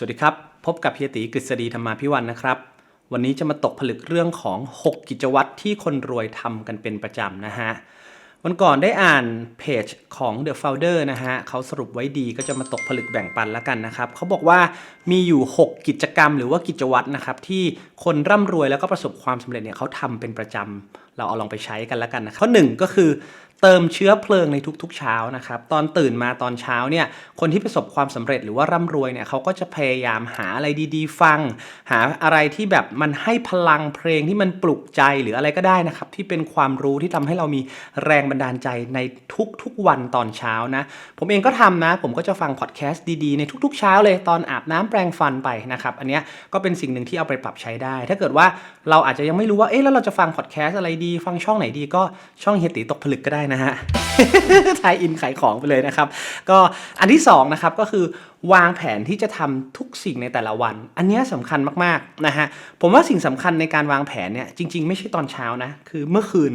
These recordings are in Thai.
สวัสดีครับ พบกับเฮียตีกฤษฎีธรรมาพิวันนะครับ วันนี้จะมาตกผลึกเรื่องของ 6 กิจวัตรที่คนรวยทำกันเป็นประจำนะฮะ วันก่อนได้อ่านเพจของ The Founder นะฮะเขาสรุปไว้ดีก็จะมาตกผลึกแบ่งปันแล้วกันนะครับเขาบอกว่ามีอยู่ 6 กิจกรรมหรือว่ากิจวัตรนะครับที่คนร่ำรวยแล้วก็ประสบความสำเร็จเนี่ยเขาทำเป็นประจำเราเอาลองไปใช้กันแล้วกันนะข้อหนึ่งก็คือ เติมเชื้อเพลิงในทุกๆเช้านะครับตอนตื่นมาตอนเช้าเนี่ยคนที่ประสบความสำเร็จหรือว่าร่ำรวยเนี่ยเขาก็จะพยายามหาอะไรดีๆ ฟัง หาอะไรที่แบบมันให้พลังเพลงที่มันปลุกใจหรืออะไรก็ได้นะครับที่เป็นความรู้ที่ทำให้เรามีแรงบันดาลใจในทุกๆวันตอนเช้านะผมเองก็ทำนะ ผมก็จะฟังพอดแคสต์ดีๆในทุกๆเช้าเลยตอนอาบน้ำแปรงฟันไปนะครับอันเนี้ยก็เป็นสิ่งหนึ่งที่เอาไปปรับใช้ได้ ถ้าเกิดว่าเราอาจจะยังไม่รู้ว่าเอ๊ะแล้วเราจะฟังพอดแคสต์อะไรดี ฟังช่องไหนดีก็ช่องเฮตีตกผลึกก็ได้นะฮะทายอินขายของไปเลยนะครับ ก็อันที่สองนะครับก็คือวางแผนที่จะทำทุกสิ่งในแต่ละวัน อันนี้ยสำคัญมากๆนะฮะผมว่าสิ่งสำคัญในการวางแผนเนี่ยจริง ๆ ไม่ใช่ตอนเช้านะคือเมื่อคืน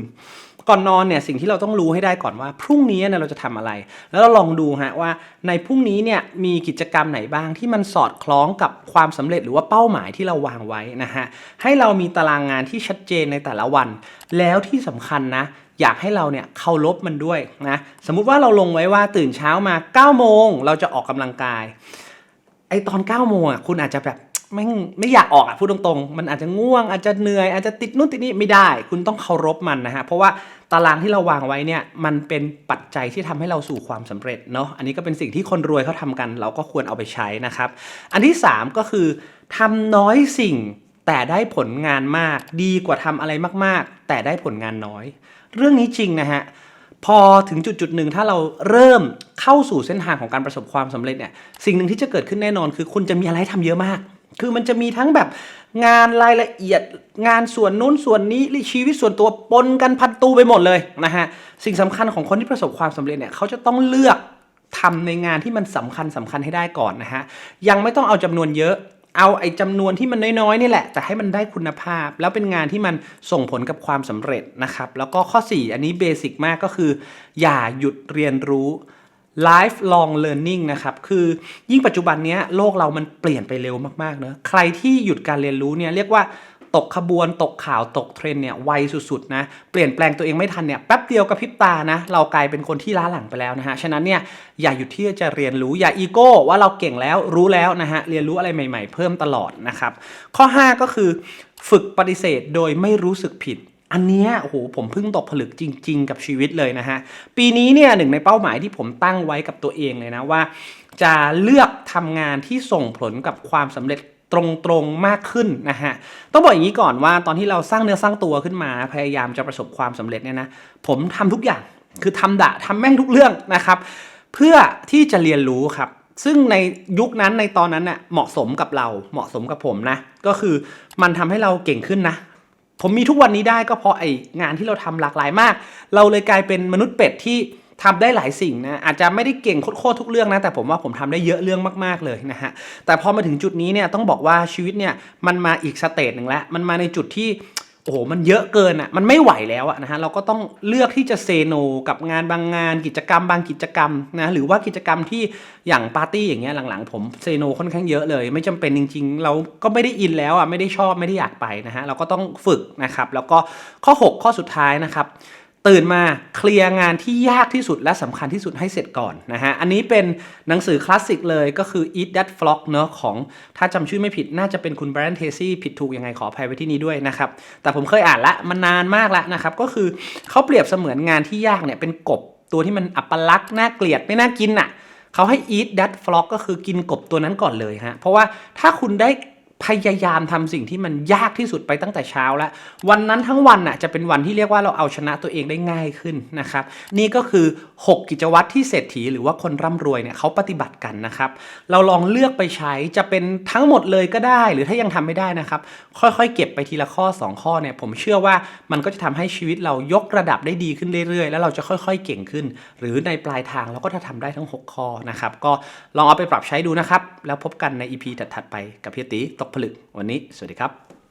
ก่อนนอนเนี่ยสิ่งที่เราต้องรู้ให้ได้ก่อนว่า พรุ่งนี้เนี่ยเราจะทำอะไร แล้วเราลองดูฮะว่าในพรุ่งนี้เนี่ยมีกิจกรรมไหนบ้างที่มันสอดคล้องกับความสำเร็จหรือว่าเป้าหมายที่เราวางไว้นะฮะให้เรามีตารางงานที่ชัดเจนในแต่ละวัน แล้วที่สำคัญนะอยากให้เราเนี่ยเคารพมันด้วยนะสมมุติว่าเราลงไว้ว่าตื่นเช้ามา9โมงเราจะออกกำลังกายไอตอน9โมงอะคุณอาจจะแบบ ไม่ไม่อยากออกอะพูดตรงๆ มันอาจจะง่วงอาจจะเหนื่อยอาจจะติดนู่นติดนี่ไม่ได้ คุณต้องเคารพมันนะฮะเพราะว่าตารางที่เราวางไว้เนี่ยมันเป็นปัจจัยที่ทำให้เราสู่ความสำเร็จเนาะอันนี้ก็เป็นสิ่งที่คนรวยเขาทำกัน เราก็ควรเอาไปใช้นะครับ อันที่ 3 ก็คือทำน้อยสิ่งแต่ได้ผลงานมาก ดีกว่าทำอะไรมากๆ แต่ได้ผลงานน้อย เรื่องนี้จริงนะฮะพอถึงจุดจุดหนึ่งถ้าเราเริ่มเข้าสู่เส้นทางของการประสบความสำเร็จเนี่ยสิ่งหนึ่งที่จะเกิดขึ้นแน่นอนคือ คุณจะมีอะไรให้ทำเยอะมาก คือมันจะมีทั้งแบบงานรายละเอียดงานส่วนนู้นส่วนนี้หรือชีวิตส่วนตัวปนกันพันตูไปหมดเลยนะฮะสิ่งสำคัญของคนที่ประสบความสำเร็จเนี่ยเขาจะต้องเลือกทำในงานที่มันสำคัญสำคัญให้ได้ก่อนนะฮะยังไม่ต้องเอาจำนวนเยอะ เอาไอ้จำนวนที่มันน้อยๆนี่แหละ แต่ให้มันได้คุณภาพ แล้วเป็นงานที่มันส่งผลกับความสำเร็จนะครับแล้วก็ข้อ 4 อันนี้เบสิกมากก็คือ อย่าหยุดเรียนรู้ lifelong learning นะครับคือยิ่งปัจจุบันนี้โลกเรามันเปลี่ยนไปเร็วมากๆเนอะใครที่หยุดการเรียนรู้เนี่ยเรียกว่าตกขบวนตกข่าวตกเทรนเนี่ยไวสุดๆนะเปลี่ยนแปลงตัวเองไม่ทันเนี่ยแป๊บเดียวกับพริบตานะเรากลายเป็นคนที่ล้าหลังไปแล้วนะฮะฉะนั้นเนี่ยอย่าหยุดที่จะเรียนรู้อย่าอีโก้ว่าเราเก่งแล้วรู้แล้วนะฮะเรียนรู้อะไรใหม่ ๆ เพิ่มตลอดนะครับข้อ 5 ก็คือ ฝึกปฏิเสธโดยไม่รู้สึกผิด อันนี้โอ้โหผมเพิ่งตกผลึกจริง ๆ กับชีวิตเลยนะฮะ ปีนี้เนี่ยหนึ่งในเป้าหมายที่ผมตั้งไว้กับตัวเองเลยนะว่า จะเลือกทำงานที่ส่งผลกับความสำเร็จตรงๆมากขึ้นนะฮะ ต้องบอกอย่างนี้ก่อนว่าตอนที่เราสร้างเนื้อสร้างตัวขึ้นมา พยายามจะประสบความสำเร็จเนี่ยนะ ผมทำทุกอย่าง คือทำดะทำแม่งทุกเรื่องนะครับ เพื่อที่จะเรียนรู้ครับ ซึ่งในยุคนั้นในตอนนั้นเน่ะเหมาะสมกับเรา เหมาะสมกับผมนะ ก็คือมันทำให้เราเก่งขึ้นนะ ผมมีทุกวันนี้ได้ก็เพราะไองานที่เราทำหลากหลายมาก เราเลยกลายเป็นมนุษย์เป็ดที่ทำได้หลายสิ่งนะอาจจะไม่ได้เก่งโคตรๆทุกเรื่องนะแต่ผมว่าผมทำได้เยอะเรื่องมากๆเลยนะฮะแต่พอมาถึงจุดนี้เนี่ยต้องบอกว่าชีวิตเนี่ยมันมาอีกสเตจหนึ่งแล้วมันมาในจุดที่ โอ้โหมันเยอะเกินอะมันไม่ไหวแล้วอะนะฮะเราก็ต้องเลือกที่จะเซโนกับงานบางงานกิจกรรมบางกิจกรรมนะหรือว่ากิจกรรมที่อย่างปาร์ตี้อย่างเงี้ยหลังๆ ผมเซโนค่อนข้างเยอะเลย ไม่จำเป็นจริง ๆ เราก็ไม่ได้อินแล้วอะไม่ได้ชอบไม่ได้อยากไปนะฮะเราก็ต้องฝึกนะครับแล้วก็ข้อ 6 ข้อสุดท้ายนะครับ ตื่นมาเคลียร์งานที่ยากที่สุดและสำคัญที่สุดให้เสร็จก่อนนะฮะ อันนี้เป็นหนังสือคลาสสิกเลยก็คือ Eat That Frog เนอะของถ้าจำชื่อไม่ผิดน่าจะเป็นคุณ Brian Tracy ผิดถูกยังไงขออภัยไว้ที่นี้ด้วยนะครับ แต่ผมเคยอ่านละมันนานมากแล้วนะครับ ก็คือเขาเปรียบเสมือนงานที่ยากเนี่ยเป็นกบตัวที่มันอัปลักษณ์น่าเกลียดไม่น่ากินอะเขาให้ eat that frog ก็คือกินกบตัวนั้นก่อนเลยฮะ เพราะว่าถ้าคุณได้ พยายามทำสิ่งที่มันยากที่สุดไปตั้งแต่เช้าแล้ว วันนั้นทั้งวันน่ะจะเป็นวันที่เรียกว่าเราเอาชนะตัวเองได้ง่ายขึ้นนะครับ นี่ก็คือ 6 กิจวัตรที่เศรษฐีหรือว่าคนร่ำรวยเนี่ยเขาปฏิบัติกันนะครับ เราลองเลือกไปใช้จะเป็นทั้งหมดเลยก็ได้ หรือถ้ายังทำไม่ได้นะครับ ค่อยๆ เก็บไปทีละข้อ 2 ข้อเนี่ยผมเชื่อว่ามันก็จะทำให้ชีวิตเรายกระดับได้ดีขึ้นเรื่อยๆ แล้วเราจะค่อยๆ เก่งขึ้น หรือในปลายทางเราก็จะทำได้ทั้ง 6 ข้อนะครับ ก็ลองเอาไปปรับใช้ดูนะครับ แล้วพบกันใน EP ถัดๆไปกับพี่ตีตกผลึก วันนี้ สวัสดีครับ